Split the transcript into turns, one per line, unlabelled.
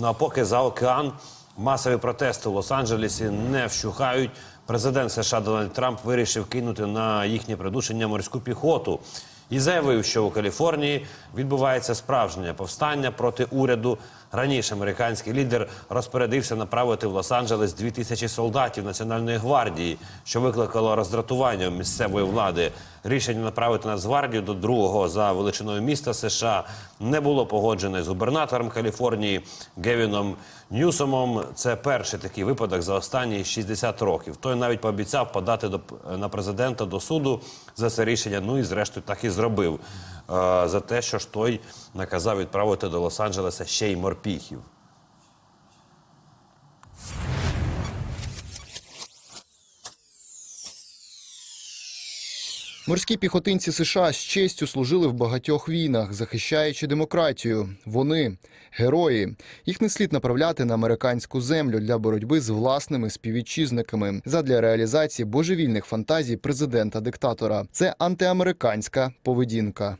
Ну а поки за океан масові протести у Лос-Анджелесі не вщухають. Президент США Дональд Трамп вирішив кинути на їхнє придушення морську піхоту і заявив, що у Каліфорнії відбувається справжнє повстання проти уряду. Раніше американський лідер розпорядився направити в Лос-Анджелес дві тисячі солдатів Національної гвардії, що викликало роздратування у місцевої влади. Рішення направити Нацгвардію до другого за величиною міста США не було погоджене з губернатором Каліфорнії Гевіном Ньюсомом. Це перший такий випадок за останні 60 років. Той навіть пообіцяв подати до на президента до суду за це рішення. Ну і зрештою так і зробив е, за те, що ж той наказав відправити до Лос-Анджелеса ще й морпіхів.
Морські піхотинці США з честю служили в багатьох війнах, захищаючи демократію. Вони герої. Їх не слід направляти на американську землю для боротьби з власними співвітчизниками задля реалізації божевільних фантазій президента-диктатора. Це антиамериканська поведінка.